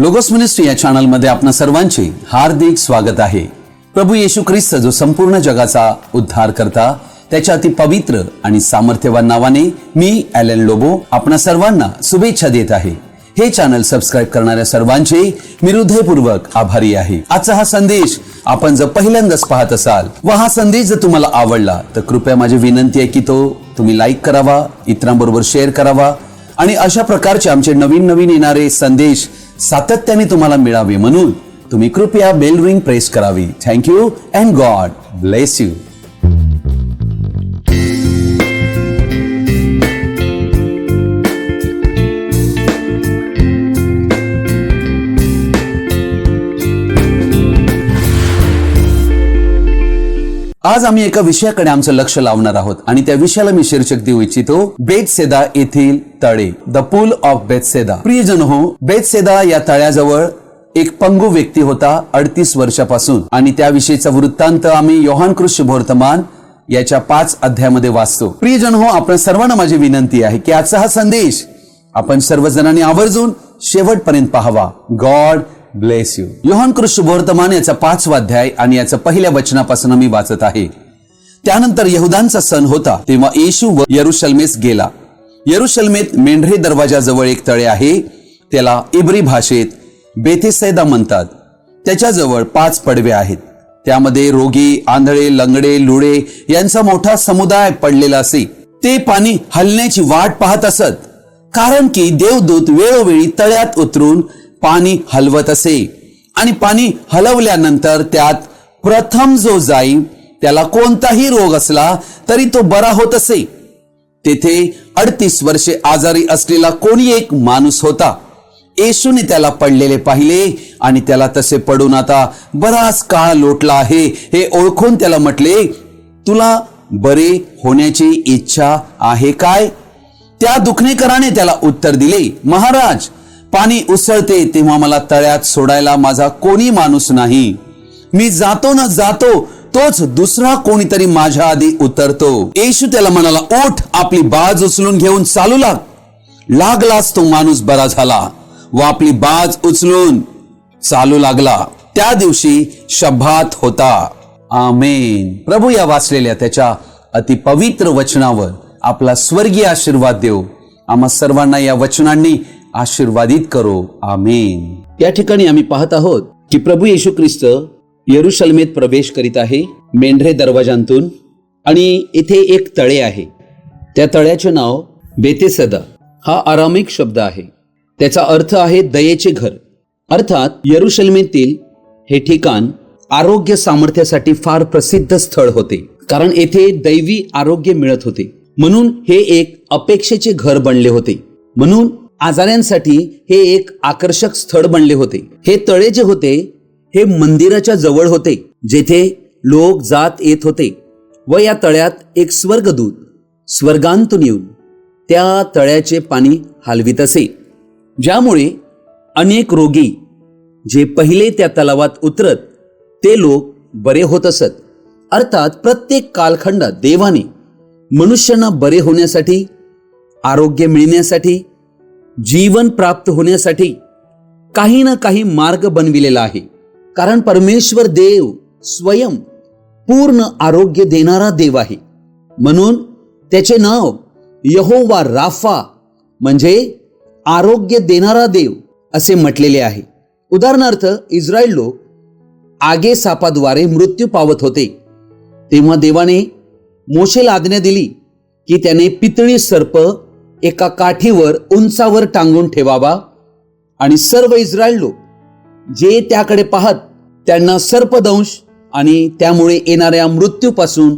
Logos ministry या चॅनलमध्ये आपणा सर्वांचे हार्दिक स्वागत आहे. प्रभू येशू ख्रिस्त जो संपूर्ण जगाचा उद्धार करता त्याच्या अति पवित्र आणि सामर्थ्यवान नावाने मी ॲलन लोबो आपणा सर्वांना शुभेच्छा देत आहे. हे चॅनल सबस्क्राईब करणाऱ्या सर्वांचे मी हृदयपूर्वक आभारी आहे. आजचा हा संदेश आपण जर पहिल्यांदाच पाहत असाल व हा संदेश जर तुम्हाला आवडला तर कृपया माझी विनंती आहे की तो तुम्ही लाईक करावा इतरांबरोबर शेअर करावा आणि अशा प्रकारचे आमचे नवीन नवीन येणारे संदेश सातत्याने तुम्हाला मिळावी म्हणून तुम्ही कृपया बेल रिंग प्रेस करावी. Thank you and God bless you आज आम्ही एका विषयाकडे आमचं लक्ष लावणार आहोत आणि त्या विषयाला मी शीर्षक देऊ इच्छितो बेतसेदा येथील तळे द पूल ऑफ बेतसेदा. प्रियजन हो बेतसेदा या तळ्याजवळ एक पंगू व्यक्ती होता अडतीस वर्षापासून आणि त्याविषयीचा वृत्तांत आम्ही योहान कृष्ण भोर्तमान याच्या पाच अध्यायामध्ये वाचतो. प्रियजन हो आपण सर्वांना माझी विनंती आहे की आजचा हा संदेश आपण सर्वजणांनी आवर्जून शेवटपर्यंत पाहावा. गॉड ब्लेस यू योहान कृष्ण वर्तमान याचा पाचवा अध्याय आणि याचा पहिल्या वचनापासून मी वाचत आहे. त्यानंतर यहुदांचा सण होता तेव्हा येशू व यरुशलमेस गेला. यरुशलमेत मेंढरे दरवाजाजवळ एक तळे आहे त्याला इब्री भाषेत बेथेसैदा म्हणतात. त्याच्याजवळ पाच पडवे आहेत. त्यामध्ये रोगी आंधळे लंगडे लुळे यांचा मोठा समुदाय पडलेला असे. ते पाणी हलण्याची वाट पाहत असत. कारण की देवदूत वेळोवेळी तळ्यात उतरून पाणी हलवत असे. आणि पाणी हलवल्यानंतर त्यात प्रथम जो जाई त्याला कोणताही रोग असला तरी तो बरा होत असे. तेथे अडतीस वर्षे आजारी असलेला कोणी एक माणूस होता. येशूने त्याला पडलेले पाहिले आणि त्याला तसे पडून आता बराच काळ लोटला आहे. हे ओळखून त्याला म्हटले तुला बरे होण्याची इच्छा आहे काय? त्या दुखणेकराने त्याला उत्तर दिले महाराज पाणी उसळते तेव्हा मला तळ्यात सोडायला माझा कोणी माणूस नाही. मी जातो ना जातो तोच दुसरा कोणीतरी माझ्या आधी उतरतो. येशू त्याला म्हणाला ओठ आपली बाज उचलून घेऊन चालू लाग. लागलाच तो माणूस बरा झाला. व आपली बाज उचलून चालू लागला. त्या दिवशी शब्दात होता. आमेन. प्रभू या वाचलेल्या त्याच्या अति पवित्र वचनावर आपला स्वर्गीय आशीर्वाद देऊ. आम्हा सर्वांना या वचनांनी आशीर्वादित करो. आमेन. या ठिकाणी आम्ही पाहत आहोत की प्रभू येशू ख्रिस्त यरुशलमेत प्रवेश करीत आहे मेंढरे दरवाजांतून आणि इथे एक तळे आहे. त्या तळ्याचे नाव बेतेसदा. हा आरामिक शब्द आहे. त्याचा अर्थ आहे दयेचे घर. अर्थात यरुशलमेतील हे ठिकाण आरोग्य सामर्थ्यासाठी फार प्रसिद्ध स्थळ होते. कारण येथे दैवी आरोग्य मिळत होते. म्हणून हे एक अपेक्षेचे घर बनले होते. म्हणून आजाऱ्यांसाठी हे एक आकर्षक स्थळ बनले होते. हे तळे जे होते हे मंदिराच्या जवळ होते जेथे लोक जात येत होते व या तळ्यात एक स्वर्गदूत स्वर्गांतून येऊन त्या तळ्याचे पाणी हलवित असे. ज्यामुळे अनेक रोगी जे पहिले त्या तलावात उतरत ते लोक बरे होत असत. अर्थात प्रत्येक कालखंडात देवाने मनुष्यांना बरे होण्यासाठी आरोग्य मिळण्यासाठी जीवन प्राप्त होण्यासाठी काही ना काही मार्ग बनविलेला आहे. कारण परमेश्वर देव स्वयं पूर्ण आरोग्य देणारा देव आहे. म्हणून त्याचे नाव यहोवा राफा म्हणजे आरोग्य देणारा देव असे म्हटलेले आहे. उदाहरणार्थ इस्रायल लोक आगे सापाद्वारे मृत्यू पावत होते. तेव्हा देवाने मोशेला आज्ञा दिली की त्याने पितळी सर्प एका काठीवर उंचावर टांगून ठेवावा आणि सर्व इस्रायल लोक जे त्याकडे पाहत त्यांना सर्पदंश आणि त्यामुळे येणाऱ्या मृत्यूपासून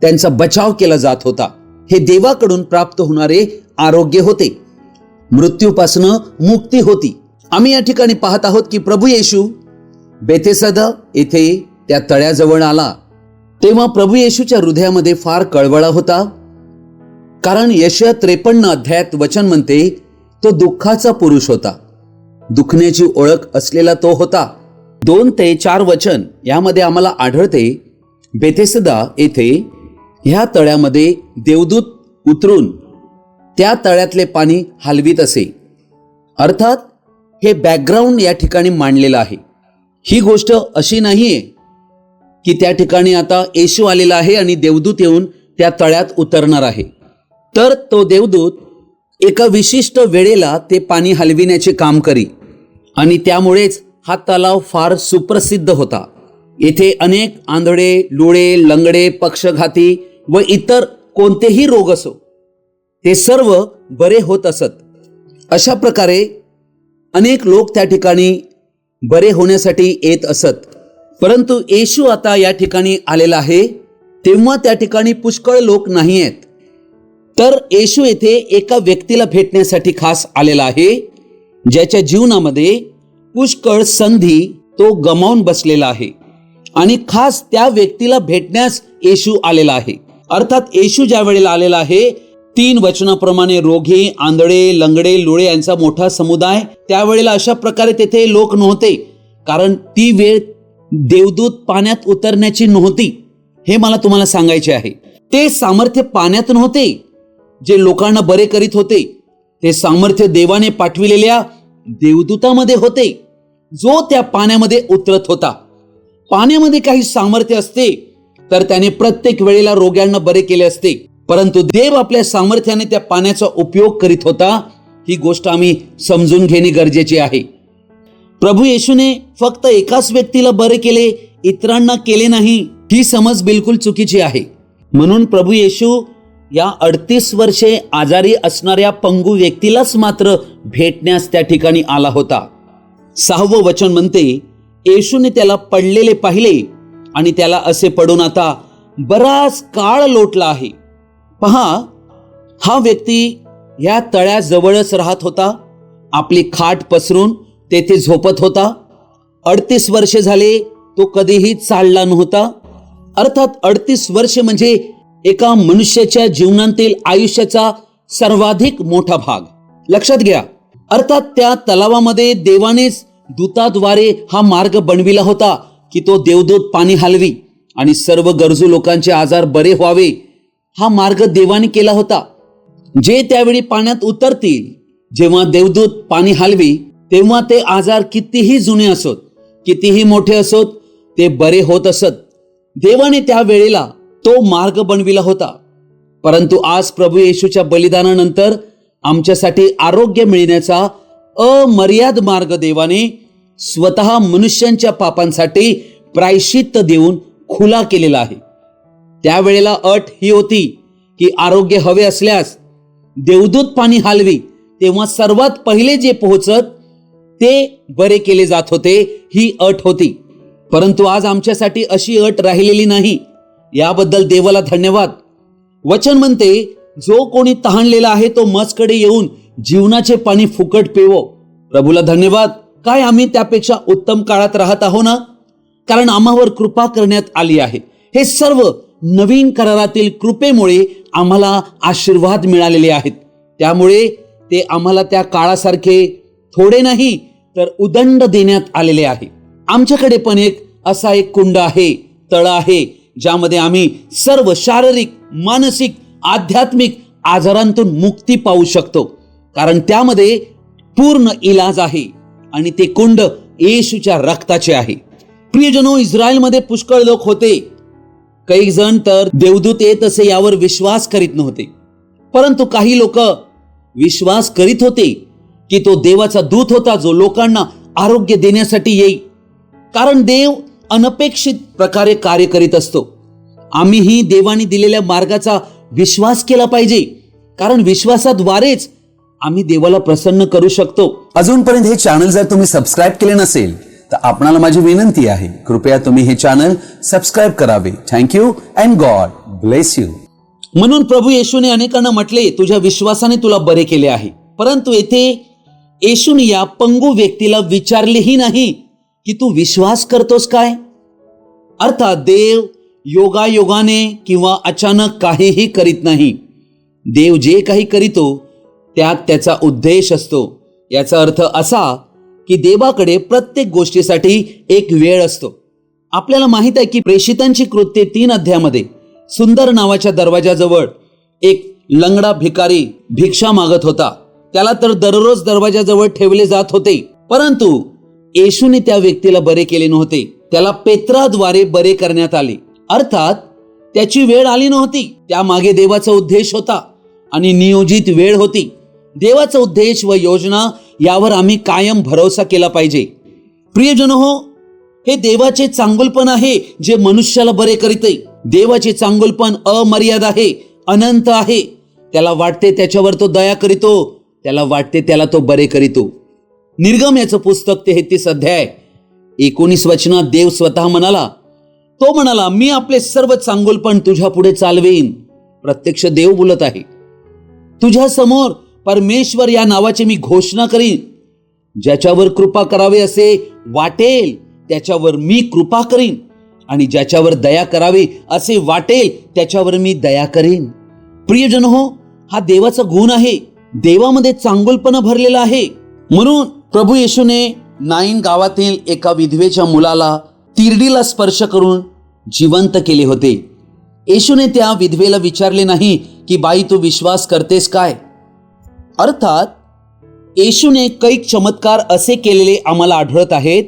त्यांचा बचाव केला जात होता. हे देवाकडून प्राप्त होणारे आरोग्य होते. मृत्यूपासून मुक्ती होती. आम्ही या ठिकाणी पाहत आहोत की प्रभू येशू बेथेसदा येथे त्या तळ्याजवळ आला. तेव्हा प्रभू येशूच्या हृदयामध्ये फार कळवळा होता. कारण यश त्रेपन्न अध्यायात वचन म्हणते तो दुःखाचा पुरुष होता. दुखण्याची ओळख असलेला तो होता. दोन ते चार वचन यामध्ये आम्हाला आढळते बेथेसदा येथे ह्या तळ्यामध्ये देवदूत उतरून त्या तळ्यातले पाणी हलवीत असे. अर्थात हे बॅकग्राऊंड या ठिकाणी मांडलेलं आहे. ही गोष्ट अशी नाही आहे की त्या ठिकाणी आता येशू आलेला आहे आणि देवदूत येऊन त्या तळ्यात उतरणार आहे. तर तो देवदूत एका विशिष्ट वेळेला ते पाणी हलविण्याचे काम करी. आणि त्यामुळेच हा तलाव फार सुप्रसिद्ध होता. येथे अनेक आंधळे लुळे लंगडे पक्षघाती व इतर कोणतेही रोग असो ते सर्व बरे होत असत. अशा प्रकारे अनेक लोक त्या ठिकाणी बरे होण्यासाठी येत असत. परंतु येशू आता या ठिकाणी आलेला आहे तेव्हा त्या ठिकाणी पुष्कळ लोक नाही आहेत तर येशू येथे एका व्यक्तीला भेटण्यासाठी खास आलेला आहे ज्याच्या जीवनामध्ये पुष्कळ संधी तो गमावून बसलेला आहे आणि खास त्या व्यक्तीला भेटण्यास येशू आलेला आहे. अर्थात येशू ज्या वेळेला आलेला आहे तीन वचनाप्रमाणे रोगी आंधळे लंगडे लुळे यांचा मोठा समुदाय त्यावेळेला अशा प्रकारे तेथे लोक नव्हते कारण ती वेळ देवदूत पाण्यात उतरण्याची नव्हती हे मला तुम्हाला सांगायचे आहे. ते सामर्थ्य पाण्यात नव्हते जे लोकांना बरे करीत होते ते सामर्थ्य देवाने पाठविलेल्या देवदूतामध्ये होते जो त्या पाण्यामध्ये उतरत होता. पाण्यामध्ये काही सामर्थ्य असते तर त्याने प्रत्येक वेळेला रोग्यांना बरे केले असते. परंतु देव आपल्या सामर्थ्याने त्या पाण्याचा उपयोग करीत होता ही गोष्ट आम्ही समजून घेणे गरजेचे आहे. प्रभू येशूने फक्त एकाच व्यक्तीला बरे केले इतरांना केले नाही ही समज बिलकुल चुकीची आहे. म्हणून प्रभू येशू या अडतीस वर्षे आजारी असणाऱ्या पंगू व्यक्तीलाच मात्र भेटण्यास त्या ठिकाणी आला होता. सहावं वचन म्हणते येशूने त्याला पडलेले पाहिले आणि त्याला असे पडून आता बराच काळ लोटला आहे. पहा हा व्यक्ती ह्या तळ्याजवळच राहत होता आपली खाट पसरून तेथे झोपत होता. अडतीस वर्षे झाले तो कधीही चालला नव्हता. अर्थात अडतीस वर्ष म्हणजे एका मनुष्याच्या जीवनातील आयुष्याचा सर्वाधिक मोठा भाग. लक्षात घ्या अर्थात त्या तलावामध्ये देवानेच दूताद्वारे हा मार्ग बनविला होता की तो देवदूत पाणी हलवी आणि सर्व गरजू लोकांचे आजार बरे व्हावे हा मार्ग देवाने केला होता. जे त्यावेळी पाण्यात उतरतील जेव्हा देवदूत पाणी हलवी तेव्हा ते आजार कितीही जुने असोत कितीही मोठे असोत ते बरे होत असत. देवाने त्या वेळेला तो मार्ग बनविला होता. परंतु आज प्रभू येशूच्या बलिदानानंतर आमच्यासाठी आरोग्य मिळण्याचा अमर्याद मार्ग देवाने स्वतः मनुष्यांच्या पापांसाठी प्रायश्चित्त देऊन खुला केलेला आहे. त्यावेळेला अट ही होती की आरोग्य हवे असल्यास देवदूत पाणी हालवी तेव्हा सर्वात पहिले जे पोहोचत ते बरे केले जात होते ही अट होती. परंतु आज आमच्यासाठी अशी अट राहिलेली नाही. याबद्दल देवाला धन्यवाद. वचन म्हणते जो कोणी तहानलेला आहे तो मजकडे येऊन जीवनाचे पाणी फुकट पिवो. प्रभूला धन्यवाद. काय आम्ही त्यापेक्षा उत्तम काळात राहत आहो ना? कारण आम्हावर कृपा करण्यात आली आहे. हे सर्व नवीन करारातील कृपेमुळे आम्हाला आशीर्वाद मिळालेले आहेत. त्यामुळे ते आम्हाला त्या काळासारखे थोडे नाही तर उदंड देण्यात आलेले आहे. आमच्याकडे पण एक असा एक कुंड आहे तळ आहे. ज्यामध्ये आम्ही सर्व शारीरिक मानसिक आध्यात्मिक आजारांतून मुक्ती पाहू शकतो. कारण त्यामध्ये पूर्ण इलाज आहे आणि ते कुंड येशूच्या रक्ताचे आहे. प्रियजनो इस्रायलमध्ये पुष्कळ लोक होते. काही जण तर देवदूत येत असे यावर विश्वास करीत नव्हते. परंतु काही लोक विश्वास करीत होते की तो देवाचा दूत होता जो लोकांना आरोग्य देण्यासाठी येईल कारण देव अनपेक्षित प्रकारे कार्य करीत असतो. आम्हीही देवाने दिलेल्या मार्गाचा विश्वास केला पाहिजे. कारण विश्वासाद्वारेच आम्ही देवाला प्रसन्न करू शकतो. अजूनपर्यंत हे चॅनल जर तुम्ही सबस्क्राईब केले नसेल तर आपणाला माझी विनंती आहे कृपया तुम्ही हे चॅनल सबस्क्राईब करावे. Thank you and God bless you म्हणून प्रभू येशूने अनेकांना म्हटले तुझ्या विश्वासाने तुला बरे केले आहे. परंतु येथे येशूने या पंगू व्यक्तीला विचारलेही नाही. की तू विश्वास करतोस काय? अर्थात देव योगायोगाने किंवा अचानक काहीही करीत नाही. देव जे काही करीतो त्यात त्याचा उद्देश असतो. याचा अर्थ असा की देवाकडे प्रत्येक गोष्टीसाठी एक वेळ असतो. आपल्याला माहीत आहे की प्रेषितांची कृत्ये तीन अध्यामध्ये सुंदर नावाच्या दरवाजाजवळ एक लंगडा भिकारी भिक्षा मागत होता. त्याला तर दररोज दरवाजाजवळ ठेवले जात होते. परंतु येशूने त्या व्यक्तीला बरे केले नव्हते. त्याला पेत्राद्वारे बरे करण्यात आले. अर्थात त्याची वेळ आली नव्हती. त्यामागे देवाचा उद्देश होता आणि नियोजित वेळ होती. देवाचा उद्देश व योजना यावर आम्ही कायम भरोसा केला पाहिजे. प्रियजन हो हे देवाचे चांगुलपण आहे जे मनुष्याला बरे करीते. देवाचे चांगुलपण अमर्याद आहे अनंत आहे. त्याला वाटते त्याच्यावर तो दया करीतो त्याला वाटते त्याला तो बरे करीतो. निर्गम याचं पुस्तक तेहतीस अध्याय. एकोणीस वचनात देव स्वतः म्हणाला तो म्हणाला मी आपले सर्व चांगुलपण तुझ्या पुढे चालवेन प्रत्यक्ष देव बोलत आहे. तुझ्या समोर परमेश्वर या नावाची मी घोषणा करीन. ज्याच्यावर कृपा करावे असे वाटेल त्याच्यावर मी कृपा करीन. आणि ज्याच्यावर दया करावी असे वाटेल त्याच्यावर मी दया करीन. प्रियजन हो हा देवाचा गुण आहे. देवामध्ये चांगुलपणा भरलेला आहे. म्हणून प्रभू येशूने नाईन गावातील एका विधवेच्या मुलाला तिरडीला स्पर्श करून जिवंत केले होते. येशूने त्या विधवेला विचारले नाही की बाई तू विश्वास करतेस काय? अर्थात येशूने कैक चमत्कार असे केलेले आम्हाला आढळत आहेत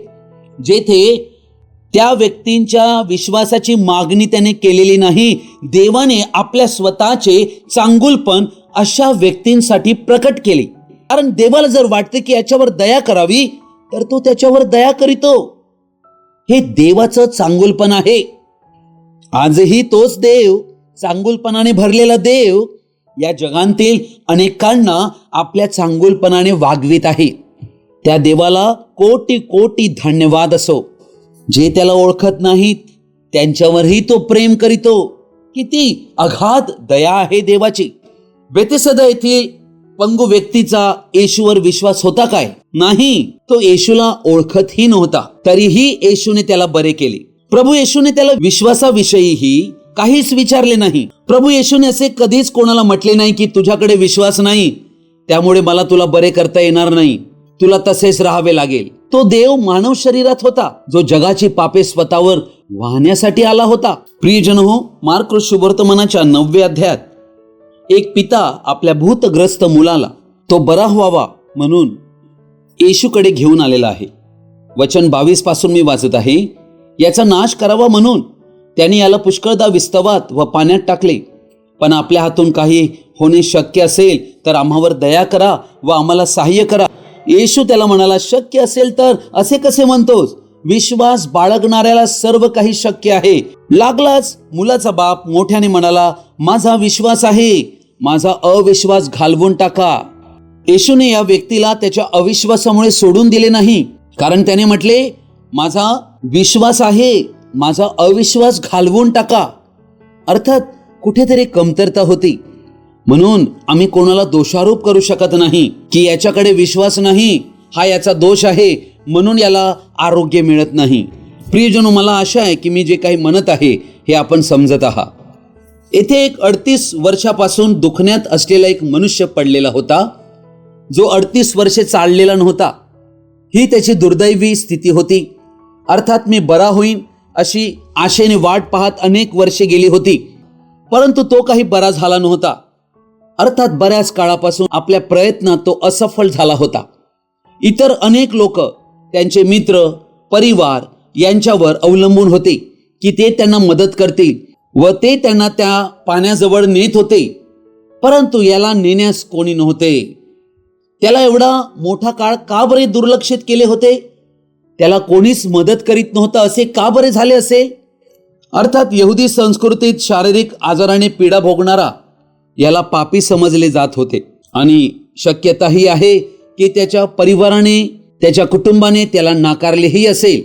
जेथे त्या व्यक्तींच्या विश्वासाची मागणी त्याने केलेली नाही. देवाने आपल्या स्वतःचे चांगुलपण अशा व्यक्तींसाठी प्रकट केले. कारण देवाला जर वाटते की याच्यावर दया करावी तर तो त्याच्यावर दया करीतो. हे देवाचं चांगुलपण आहे. आजही तोच देव चांगुलपणाने भरलेला देव या जगांतील अनेकांना आपल्या चांगुलपणाने वागवित आहे. त्या देवाला कोटी कोटी धन्यवाद असो. जे त्याला ओळखत नाहीत त्यांच्यावरही तो प्रेम करीतो. किती अगाध दया आहे देवाची. बेतेसदा येथील पंगू व्यक्तीचा येशूवर विश्वास होता काय? नाही. तो येशूला ओळखतही नव्हता. तरीही येशूने त्याला बरे केले. प्रभू येशूने त्याला विश्वासाविषयीही काहीच विचारले नाही. प्रभू येशूने असे कधीच कोणाला म्हटले नाही की तुझ्याकडे विश्वास नाही. त्यामुळे मला तुला बरे करता येणार नाही. तुला तसेच राहावे लागेल. तो देव मानव शरीरात होता. जो जगाची पापे स्वतःवर वाहण्यासाठी आला होता. प्रियजन हो मार्क शुभवर्तमानाच्या नवव्या अध्यायात एक पिता आपल्या भूतग्रस्त मुलाला तो बरा व्हावा म्हणून येशूकडे घेऊन आलेला आहे. वचन बावीसपासून मी वाचत आहे याचा नाश करावा म्हणून त्याने याला पुष्कळदा विस्तवात व पाण्यात टाकले. पण आपल्या हातून काही होणे शक्य असेल तर आम्हावर दया करा व आम्हाला सहाय्य करा. येशू त्याला म्हणाला शक्य असेल तर असे कसे म्हणतोस? विश्वास बाळगणाऱ्याला सर्व काही शक्य आहे. लागलाच मुलाचा बाप मोठ्याने म्हणाला माझा विश्वास आहे. माझा अविश्वास घालवून टाका. येशूने या व्यक्तीला त्याच्या अविश्वासामुळे सोडून दिले नाही. कारण त्याने म्हटले माझा विश्वास आहे माझा अविश्वास घालवून टाका. अर्थात कुठेतरी कमतरता होती. म्हणून आम्ही कोणाला दोषारोप करू शकत नाही की याच्याकडे विश्वास नाही हा याचा दोष आहे म्हणून याला आरोग्य मिळत नाही. प्रियजनो मला आशा आहे की मी जे काही म्हणत आहे हे आपण समजत आहात. येथे एक अडतीस वर्षापासून दुखण्यात असलेला एक मनुष्य पडलेला होता. जो अडतीस वर्षे चाललेला नव्हता. ही त्याची दुर्दैवी स्थिती होती. अर्थात मी बरा होईन अशी आशेने वाट पाहत अनेक वर्षे गेली होती. परंतु तो काही बरा झाला नव्हता. अर्थात बऱ्याच काळापासून आपल्या प्रयत्नात तो असफल झाला होता. इतर अनेक लोक त्यांचे मित्र परिवार यांच्यावर अवलंबून होते की ते त्यांना मदत करतील. व ते त्यांना त्या पाण्याजवळ नेत होते. परंतु याला नेण्यास कोणी नव्हते. त्याला एवढा मोठा काळ का बरे दुर्लक्षित केले होते? त्याला कोणीच मदत करीत नव्हतं असे का बरे झाले असेल अर्थात यहुदी संस्कृतीत शारीरिक आजाराने पीडा भोगणारा याला पापी समजले जात होते. आणि शक्यता ही आहे की त्याच्या परिवाराने त्याच्या कुटुंबाने त्याला नाकारलेही असेल.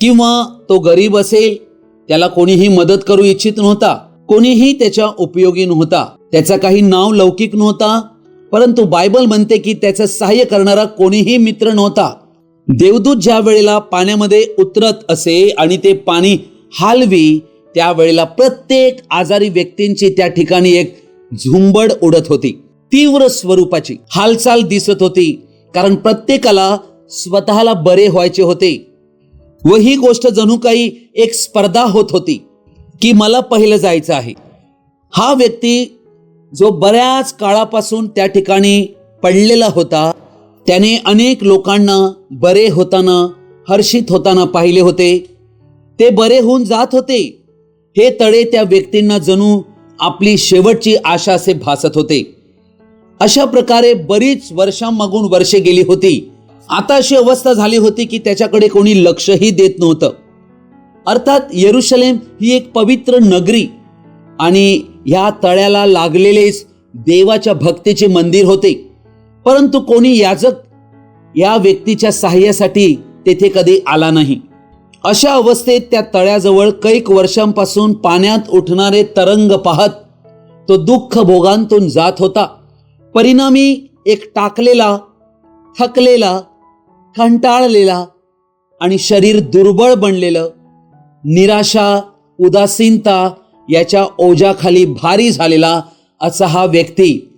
किंवा तो गरीब असेल त्याला कोणीही मदत करू इच्छित नव्हता कोणीही त्याच्या उपयोगी नव्हता त्याचा काही नाव लौकिक नव्हता परंतु बायबल म्हणते की त्याचं सहाय्य करणारा कोणीही मित्र नव्हता. देवदूत ज्या वेळेला पाण्यामध्ये उतरत असे आणि ते पाणी हालवी त्यावेळेला प्रत्येक आजारी व्यक्तींची त्या ठिकाणी एक झुंबड उडत होती. तीव्र स्वरूपाची हालचाल दिसत होती कारण प्रत्येकाला स्वतःला बरे व्हायचे होते. व ही गोष्ट जणू काही एक स्पर्धा होत होती की मला पहिलं जायचं आहे. हा व्यक्ती जो बऱ्याच काळापासून त्या ठिकाणी पडलेला होता त्याने अनेक लोकांना बरे होताना हर्षित होताना पाहिले होते. ते बरे होऊन जात होते. हे तळे त्या व्यक्तींना जणू आपली शेवटची आशा असे भासत होते. अशा प्रकारे बरीच वर्षांमागून वर्षे गेली होती. आता अशी अवस्था झाली होती की त्याच्याकडे कोणी लक्षही देत नव्हतं. अर्थात येरुशलेम ही एक पवित्र नगरी आणि ह्या तळ्याला लागलेलेच देवाच्या भक्तीचे मंदिर होते. परंतु कोणी याजक या व्यक्तीच्या सहाय्यासाठी तेथे कधी आला नाही. अशा अवस्थेत त्या तळ्याजवळ कैक वर्षांपासून पाण्यात उठणारे तरंग पाहत तो दुःख भोगांतून जात होता. परिणामी एक टाकलेला थकलेला कंटाळलेला आणि शरीर दुर्बळ बनलेलं निराशा उदासीनता याच्या ओझ्याखाली भारी झालेला असा हा व्यक्ती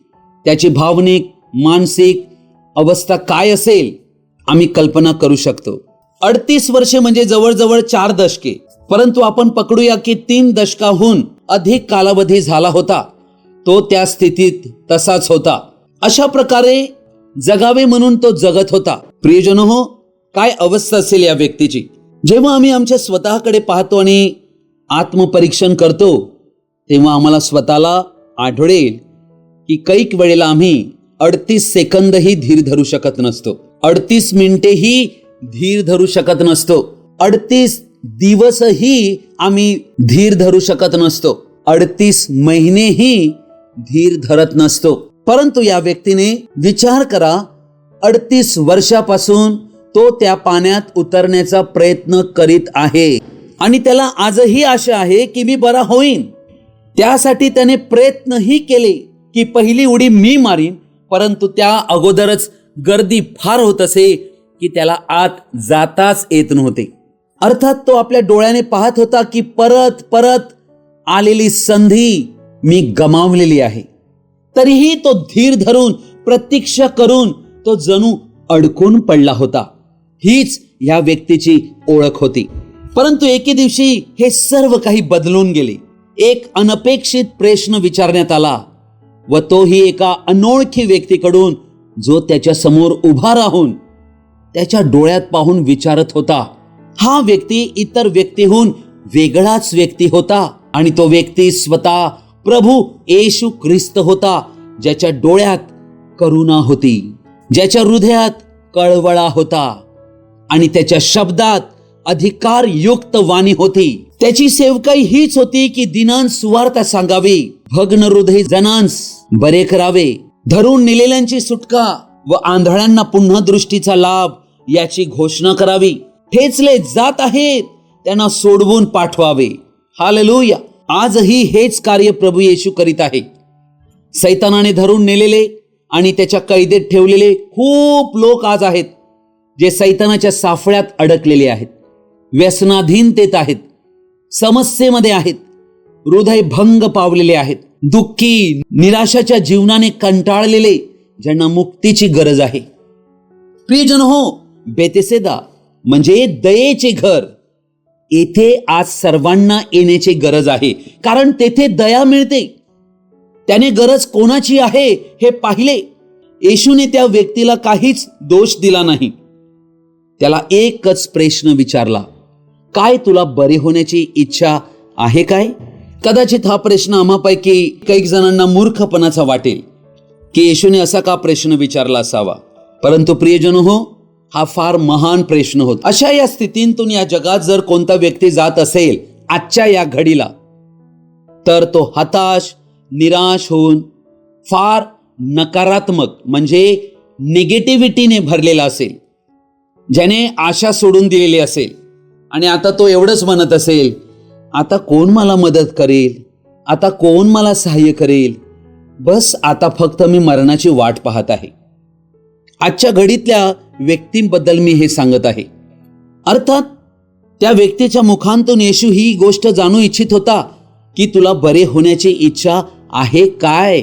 त्याची भावनिक मानसिक अवस्था काय असेल आम्ही कल्पना करू शकतो. अडतीस वर्षे म्हणजे जवळजवळ चार दशके परंतु आपण पकडूया की तीन दशकाहून अधिक कालावधी झाला होता. तो त्या स्थितीत तसाच होता. अशा प्रकारे जगावे म्हणून तो जगत होता. प्रियजन हो काय अवस्था असेल या व्यक्तीची? जेव्हा आम्ही आमच्या स्वतःकडे पाहतो आणि आत्मपरीक्षण करतो तेव्हा आम्हाला स्वतःला आढळेल की कैक वेळेला आम्ही अडतीस सेकंदही धीर धरू शकत नसतो. अडतीस मिनिटेही धीर धरू शकत नसतो. अडतीस दिवसही आम्ही धीर धरू शकत नसतो. अडतीस महिनेही धीर धरत नसतो. परंतु या व्यक्तीने विचार करा अडतीस वर्षापासून तो त्या पाण्यात उतरण्याचा प्रयत्न करीत आहे. आणि त्याला आजही आशा आहे की मी बरा होईन. त्यासाठी त्याने प्रयत्नही केले की पहिली उडी मी मारीन परंतु त्या अगोदरच गर्दी फार होत असे की त्याला आत जाताच येत नव्हते. अर्थात तो आपल्या डोळ्याने पाहत होता की परत परत आलेली संधी मी गमावलेली आहे. तरीही तो धीर धरून प्रतीक्षा करून तो जणू अडकून पडला होता. हीच या व्यक्तीची ओळख होती. परंतु एके दिवशी हे सर्व काही बदलून गेले. एक अनपेक्षित प्रश्न विचारण्यात आला व तोही एका अनोळखी व्यक्तीकडून जो त्याच्यासमोर उभा राहून त्याच्या डोळ्यात पाहून विचारत होता हा व्यक्ती इतर व्यक्तीहून वेगळाच व्यक्ती होता आणि तो व्यक्ती स्वतः प्रभू येशू ख्रिस्त होता ज्याच्या डोळ्यात करुणा होती ज्याच्या हृदयात कळवळा होता आणि त्याच्या शब्दात अधिकार युक्त वाणी होती. त्याची सेवकाई हीच होती की दिनांस सुवार्ता सांगावी भग्न हृदय जनांस बरे करावे धरून नेलेल्यांची सुटका व आंधळ्यांना पुन्हा दृष्टीचा लाभ याची घोषणा करावी. ठेचले जात आहेत त्यांना सोडवून पाठवावे. हालेलुया. आजही हेच कार्य प्रभू येशू करीत आहे. सैतानाने धरून नेलेले आणि त्याच्या कैदेत ठेवलेले खूप लोक आज आहेत जे सैतानाच्या साफळ्यात अडकलेले आहेत. व्यसनाधीनतेत आहेत समस्येमध्ये आहेत हृदय भंग पावलेले आहेत दुःखी निराशाच्या जीवनाने कंटाळलेले ज्यांना मुक्तीची गरज आहे. प्रियजन हो बेतेसेदा म्हणजे दयेचे घर. येथे आज सर्वांना येण्याची गरज आहे. कारण तेथे दया मिळते. त्याने गरज कोणाची आहे हे पाहिले. येशूने त्या व्यक्तीला काहीच दोष दिला नाही. त्याला एकच प्रश्न विचारला. काय तुला बरे होण्याची इच्छा आहे काय? कदाचित हा प्रश्न आम्हापैकी काही जणांना मूर्खपणाचा वाटेल. की येशूने असा का प्रश्न विचारला असावा? परंतु प्रियजन हो हा फार महान प्रश्न होत. अशा या स्थितीतून या जगात जर कोणता व्यक्ती जात असेल आजच्या या घडीला तर तो हताश निराश होऊन फार नकारात्मक म्हणजे निगेटिव्हिटीने भरलेला असेल. ज्याने आशा सोडून दिलेली असेल. आणि आता तो एवढंच म्हणत असेल आता कोण मला मदत करेल? आता कोण मला सहाय्य करेल? बस आता फक्त मी मरणाची वाट पाहत आहे. आजच्या घडीतल्या व्यक्तींबद्दल मी हे सांगत आहे. अर्थात त्या व्यक्तीच्या मुखांतून येशू ही गोष्ट जाणू इच्छित होता की तुला बरे होण्याची इच्छा आहे काय?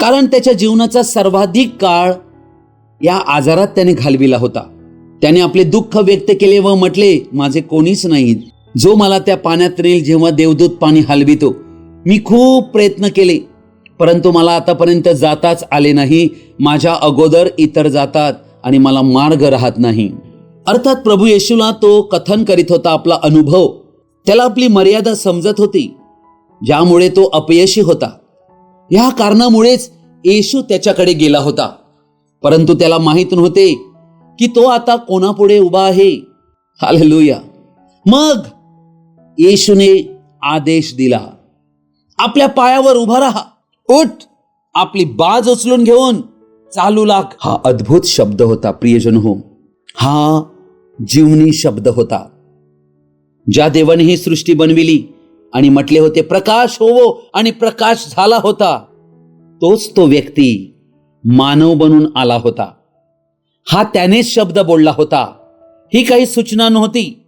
कारण त्याच्या जीवनाचा सर्वाधिक काळ या आजारात त्याने घालविला होता. त्याने आपले दुःख व्यक्त केले व म्हटले माझे कोणीच नाही. जो मला त्या पाण्यात नेईल जेव्हा देवदूत पाणी हलवितो मी खूप प्रयत्न केले परंतु मला आतापर्यंत जाताच आले नाही. माझ्या अगोदर इतर जातात. आणि मला मार्ग राहत नाही. अर्थात प्रभू येशूला तो कथन करीत होता आपला अनुभव. त्याला आपली मर्यादा समजत होती ज्यामुळे तो अपयशी होता. या कारणामुळेच येशू त्याच्याकडे गेला होता. परंतु त्याला माहीत नव्हते की तो आता कोणापुढे उभा आहे. हालेलुया. मग येशूने आदेश दिला आपल्या पायावर उभा राहा. उठ आपली बाज उचलून घेऊन चालू लाग. हा अद्भुत शब्द होता प्रियजन हो हा जीवनी शब्द होता. ज्या देवाने ही सृष्टी बनविली आणि म्हटले होते प्रकाश होवो आणि प्रकाश झाला होता. तोच तो व्यक्ती मानव बनून आला होता. हा त्यानेच शब्द बोलला होता. ही काही सूचना नव्हती.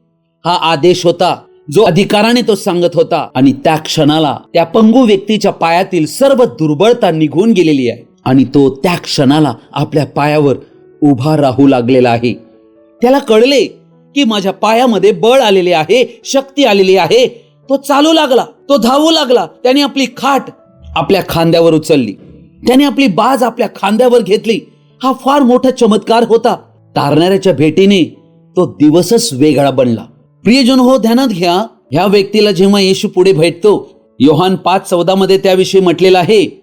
हा आदेश होता जो अधिकाराने तो सांगत होता. आणि त्या क्षणाला त्या पंगू व्यक्तीच्या पायातील सर्व दुर्बळता निघून गेलेली आहे. आणि तो त्या क्षणाला आपल्या पायावर उभा राहू लागलेला आहे. त्याला कळले की माझ्या पायामध्ये बळ आलेले आहे शक्ती आलेली आहे. तो चालू लागला तो धावू लागला त्याने आपली खाट आपल्या खांद्यावर उचलली. त्याने आपली बाज आपल्या खांद्यावर घेतली. हा फार मोठा चमत्कार होता. तारणाऱ्याच्या भेटीने तो दिवसच वेगळा बनला. प्रियजन हो ध्यानात घ्या. ह्या व्यक्तीला जेव्हा येशू पुढे भेटतो योहान पाच चौदा मध्ये त्याविषयी म्हटलेलं आहे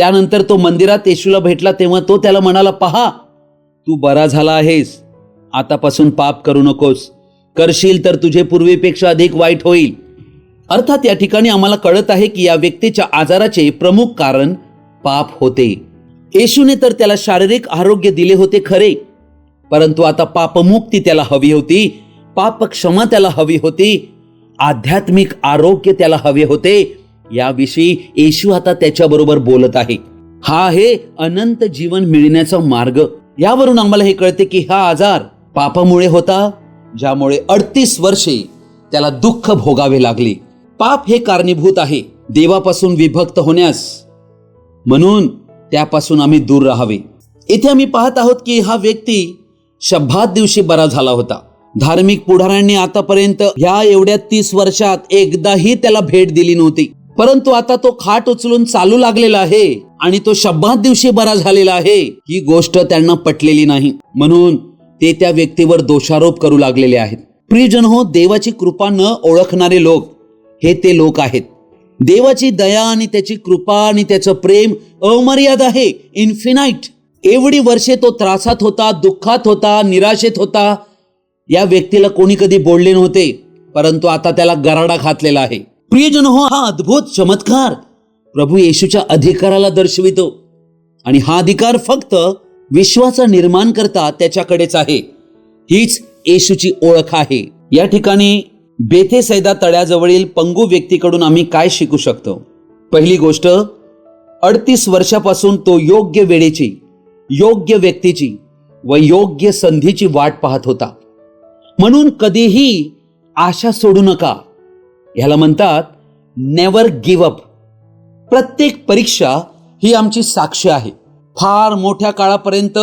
त्यानंतर तो मंदिरात येशूला भेटला तेव्हा तो त्याला म्हणाला पहा तू बरा झाला आहेस. आतापासून पाप करू नकोस. करशील तर तुझे पूर्वीपेक्षा अधिक वाईट होईल. अर्थात या ठिकाणी आम्हाला कळत आहे की या व्यक्तीच्या आजाराचे प्रमुख कारण पाप होते. येशूने तर त्याला शारीरिक आरोग्य दिले होते खरे परंतु आता पापमुक्ती त्याला हवी होती पाप क्षमा त्याला हवी होती आध्यात्मिक आरोग्य त्याला हवे होते याविषयी येशू आता त्याच्याबरोबर बोलत आहे. हा आहे अनंत जीवन मिळण्याचा मार्ग. यावरून आम्हाला हे कळते की हा आजार पापामुळे होता ज्यामुळे अडतीस वर्षे त्याला दुःख भोगावे लागले. पाप हे कारणीभूत आहे. देवापासून विभक्त होण्यास. म्हणून त्यापासून आम्ही दूर राहावे. इथे आम्ही पाहत आहोत की हा व्यक्ती शब्दात दिवशी बरा झाला होता. धार्मिक पुढाऱ्यांनी आतापर्यंत ह्या एवढ्या तीस वर्षात एकदाही त्याला भेट दिली नव्हती. परंतु आता तो खाट उचलून चालू लागलेला आहे आणि तो शब्दात दिवशी बरा झालेला आहे. ही गोष्ट त्यांना पटलेली नाही. म्हणून ते त्या व्यक्तीवर दोषारोप करू लागलेले आहेत. प्रियजन हो देवाची कृपा न ओळखणारे लोक हे ते लोक आहेत. देवाची दया आणि त्याची कृपा आणि त्याचं प्रेम अमर्याद आहे. इन्फिनाईट एवढी वर्षे तो त्रासात होता दुःखात होता निराशेत होता. या व्यक्तीला कोणी कधी बोलले नव्हते परंतु आता त्याला गराडा घातलेला आहे. प्रियजन हो हा अद्भुत चमत्कार. प्रभू येशूच्या अधिकाराला दर्शवितो. आणि हा अधिकार फक्त विश्वाचा निर्माण करता त्याच्याकडेच आहे. हीच येशूची ओळख आहे. या ठिकाणी बेथेसैदा तळ्याजवळील पंगू व्यक्तीकडून आम्ही काय शिकू शकतो? पहिली गोष्ट अडतीस वर्षापासून तो योग्य वेळेची योग्य व्यक्तीची व योग्य संधीची वाट पाहत होता. म्हणून कधीही आशा सोडू नका. ह्याला म्हणतात नेवर गिव अप प्रत्येक परीक्षा ही आमची साक्ष आहे. फार मोठ्या काळापर्यंत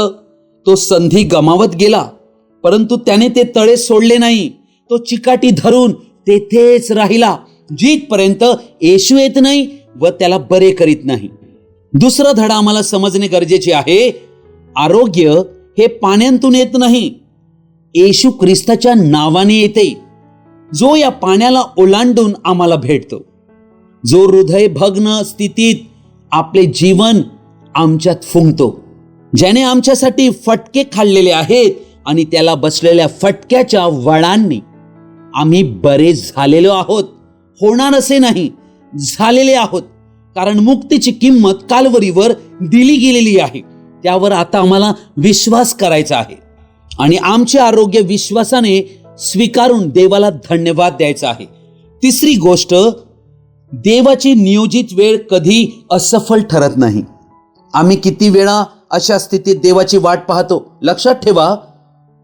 तो संधी गमावत गेला परंतु त्याने ते तळे सोडले नाही. तो चिकाटी धरून तेथेच राहिला जिथपर्यंत येशू येत नाही व त्याला बरे करीत नाही. दुसरा धडा आम्हाला समजणे गरजेचे आहे आरोग्य हे पाण्यांतून येत नाही. येशू ख्रिस्ताच्या नावाने येते. जो या पाण्याला ओलांडून आम्हाला भेटतो. जो हृदय भग्न स्थितीत आपले जीवन आमच्यात फुंकतो. ज्याने आमच्यासाठी फटके खाल्लेले आहेत आणि त्याला बसलेल्या फटक्याच्या वळांनी आम्ही बरे झालेलो आहोत. होणार असे नाही. झालेले आहोत. कारण मुक्तीची किंमत कालवरीवर दिली गेलेली आहे. त्यावर आता आम्हाला विश्वास करायचा आहे. आणि आमचे आरोग्य विश्वासाने स्वीकारून देवाला धन्यवाद द्यायचा आहे. तिसरी गोष्ट देवाची नियोजित वेळ कधी असफल ठरत नाही. आम्ही किती वेळा अशा स्थितीत देवाची वाट पाहतो? लक्षात ठेवा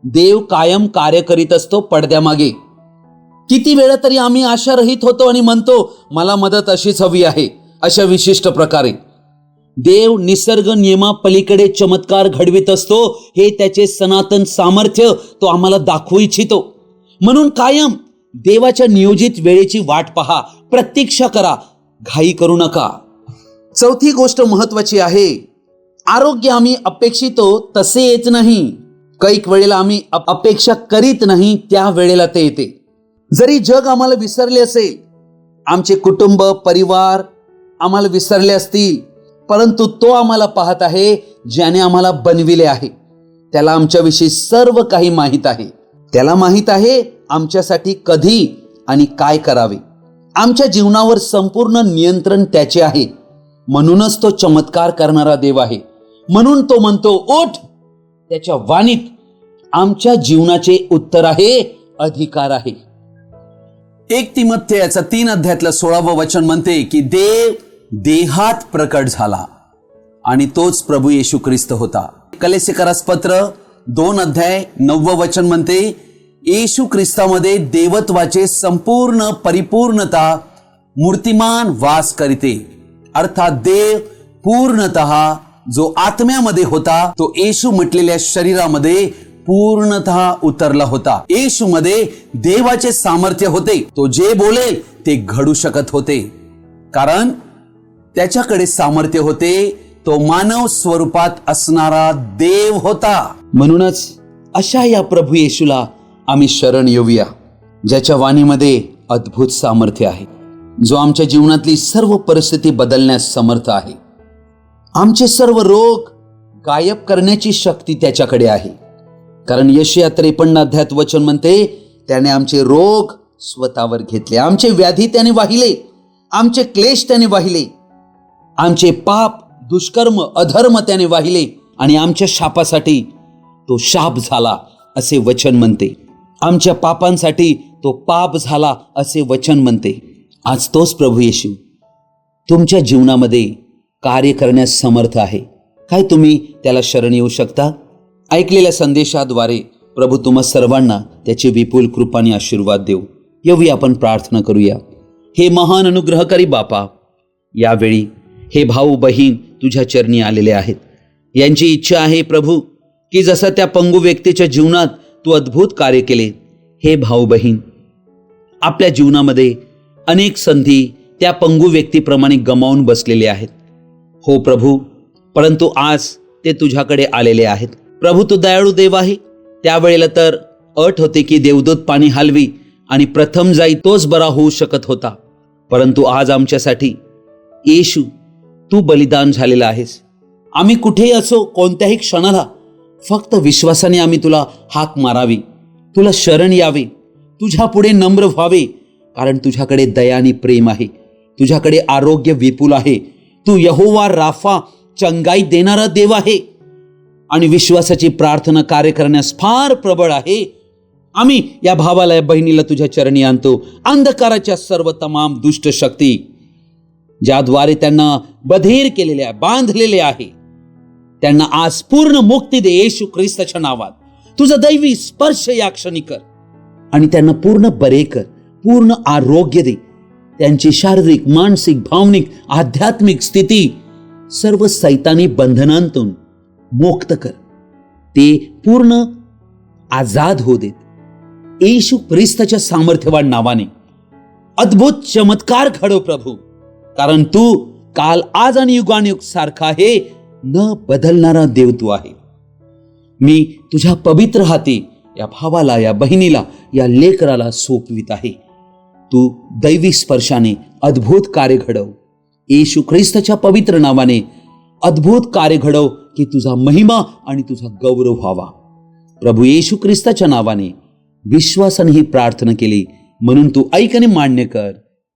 देव कायम कार्य करीत असतो पडद्यामागे. किती वेळा तरी आम्ही आशारहित होतो आणि म्हणतो मला मदत अशीच हवी आहे अशा विशिष्ट प्रकारे. देव निसर्ग नियमापलीकडे चमत्कार घडवित असतो हे त्याचे सनातन सामर्थ्य तो आम्हाला दाखवू इच्छितो. म्हणून कायम देवाच्या नियोजित वेळेची वाट पहा. प्रतीक्षा करा. घाई करू नका. चौथी गोष्ट महत्वाची आहे. आरोग्य आम्ही अपेक्षितो तसे येत नाही. कैक वेळेला आम्ही अप- अपेक्षा करीत नाही त्या वेळेला ते येते. जरी जग आम्हाला विसरले असेल आमचे कुटुंब परिवार आम्हाला विसरले असतील परंतु तो आम्हाला पाहत आहे ज्याने आम्हाला बनविले आहे. त्याला आमच्याविषयी सर्व काही माहीत आहे. त्याला माहीत आहे आमच्यासाठी कधी आणि काय करावे. आमच्या जीवनावर संपूर्ण नियंत्रण त्याचे आहे. म्हणूनच तो चमत्कार करणारा देव आहे. म्हणून तो म्हणतो ओठ त्याच्या वाणीत आमच्या जीवनाचे उत्तर आहे अधिकार आहे. एक तिमत्थेयाचा तीन अध्यायातलं सोळावं वचन म्हणते की देव देहात प्रकट झाला आणि तोच प्रभू येशू ख्रिस्त होता. कलेसेकरास पत्र दोन अध्याय नववं वचन म्हणते येशू ख्रिस्तामध्ये देवत्वाचे संपूर्ण परिपूर्णता मूर्तिमान वास करीते. अर्थात देव पूर्णत जो आत्म्यामध्ये होता तो येशू म्हटलेल्या शरीरामध्ये पूर्णतः उतरला होता. येशू मध्ये देवाचे सामर्थ्य होते. तो जे बोलेल ते घडू शकत होते. कारण त्याच्याकडे सामर्थ्य होते तो मानव स्वरूपात असणारा देव होता. म्हणूनच अशा या प्रभू येशूला आम्ही शरण येऊया ज्याच्या वाणीमध्ये अद्भुत सामर्थ्य आहे जो आमच्या जीवनातली सर्व परिस्थिती बदलण्यास समर्थ आहे. आमचे सर्व रोग गायब करण्याची शक्ती त्याच्याकडे आहे. कारण यशया त्रेपन्न अध्यात वचन म्हणते त्याने आमचे रोग स्वतःवर घेतले. आमचे व्याधी त्याने वाहिले आमचे क्लेश त्याने वाहिले आमचे पाप दुष्कर्म अधर्म त्याने वाहिले आणि आमच्या शापासाठी तो शाप झाला असे वचन म्हणते. आमच्या पापांसाठी तो पाप झाला असे वचन म्हणते. आज तोच प्रभू येशू. तुमच्या जीवनामध्ये कार्य करण्यास समर्थ आहे. काय तुम्ही त्याला शरण येऊ शकता? ऐकलेल्या संदेशाद्वारे प्रभू तुम्हा सर्वांना त्याची विपुल कृपाने आशीर्वाद देऊ. येऊया आपण प्रार्थना करूया. हे महान अनुग्रहकारी बापा यावेळी हे भाऊ बहीण तुझ्या चरणी आलेले आहेत. यांची इच्छा आहे प्रभू की जसं त्या पंगू व्यक्तीच्या जीवनात तू अद्भुत कार्य केले हे भाऊ बहीण आपल्या जीवनामध्ये अनेक संधी त्या पंगू व्यक्तीप्रमाणे गमावून बसलेले आहेत. हो प्रभू परंतु आज ते तुझ्याकडे आलेले आहेत. प्रभू तू दयाळू देव आहे. त्यावेळेला तर अट होते की देवदूत पाणी हलवी आणि प्रथम जाई तोच बरा होऊ शकत होता. परंतु आज आमच्यासाठी येशू तू बलिदान झालेला आहेस. आम्ही कुठेही असो कोणत्याही क्षणाला फक्त विश्वासाने आम्ही तुला हाक मारावी. तुला शरण यावे. तुझ्या पुढे नम्र व्हावे. कारण तुझ्याकडे दया आणि प्रेम आहे. तुझ्याकडे आरोग्य विपुल आहे. तू यहोवा राफा चंगाई देणारा देव आहे. आणि विश्वासाची प्रार्थना कार्य करण्यास फार प्रबळ आहे. आम्ही या भावाला या बहिणीला तुझ्या चरणी आणतो. अंधकाराच्या सर्व तमाम दुष्ट शक्ती ज्याद्वारे त्यांना बधीर केलेले आहे बांधलेले आहे. त्यांना आज पूर्ण मुक्ती दे येशू ख्रिस्ताच्या नावात. तुझा दैवी स्पर्श या क्षणी कर. आणि त्यांना पूर्ण बरे कर पूर्ण आरोग्य दे. त्यांची शारीरिक मानसिक भावनिक आध्यात्मिक स्थिती सर्व सैतानी बंधनांतून मुक्त कर. ते पूर्ण आजाद होऊ देत. येशू ख्रिस्ताच्या सामर्थ्यवान नावाने. अद्भुत चमत्कार घडव प्रभू. कारण तू काल आज आणि युगानुयुग सारखा आहे न बदलणारा देव तू आहे. मी तुझ्या पवित्र हाती या भावाला या बहिणीला या लेकराला सोपवित आहे. तू दैवी स्पर्शाने अद्भुत कार्य घडव. येशू ख्रिस्ताच्या पवित्र नावाने अद्भुत कार्य घडव की तुझा महिमा आणि तुझा गौरव व्हावा. प्रभू येशू ख्रिस्ताच्या नावाने विश्वासाने ही प्रार्थना केली म्हणून तू ऐकणे मान्य कर.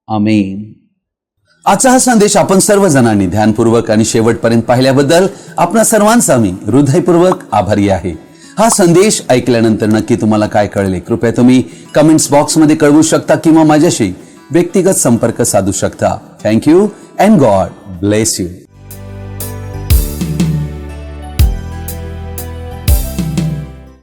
आमेन. आजचा हा संदेश आपण सर्वजणांनी ध्यानपूर्वक आणि शेवटपर्यंत पाहिल्याबद्दल आपणा सर्वांचा मी हृदयपूर्वक आभारी आहे. हा संदेश ऐकल्यानंतर नक्की तुम्हाला काय कळले कृपया तुम्ही कमेंट्स बॉक्समध्ये कळवू शकता किंवा माझ्याशी व्यक्तिगत संपर्क साधू शकता. Thank you and God bless you